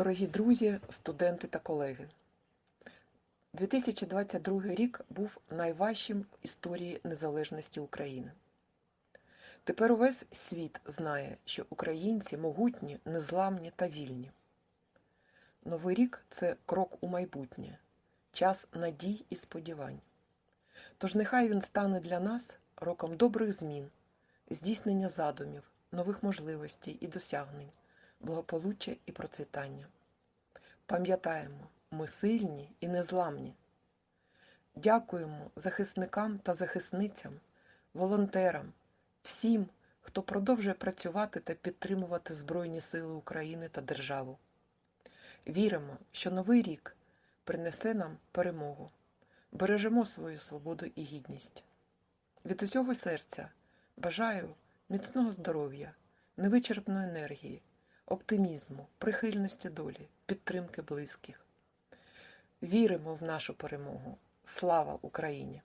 Дорогі друзі, студенти та колеги, 2022 рік був найважчим в історії незалежності України. Тепер увесь світ знає, що українці могутні, незламні та вільні. Новий рік це крок у майбутнє, час надій і сподівань. Тож нехай він стане для нас роком добрих змін, здійснення задумів, нових можливостей і досягнень, благополуччя і процвітання. Пам'ятаємо, ми сильні і незламні. Дякуємо захисникам та захисницям, волонтерам, всім, хто продовжує працювати та підтримувати Збройні Сили України та державу. Віримо, що новий рік принесе нам перемогу. Бережемо свою свободу і гідність. Від усього серця бажаю міцного здоров'я, невичерпної енергії, оптимізму, прихильності долі, підтримки близьких. Віримо в нашу перемогу. Слава Україні!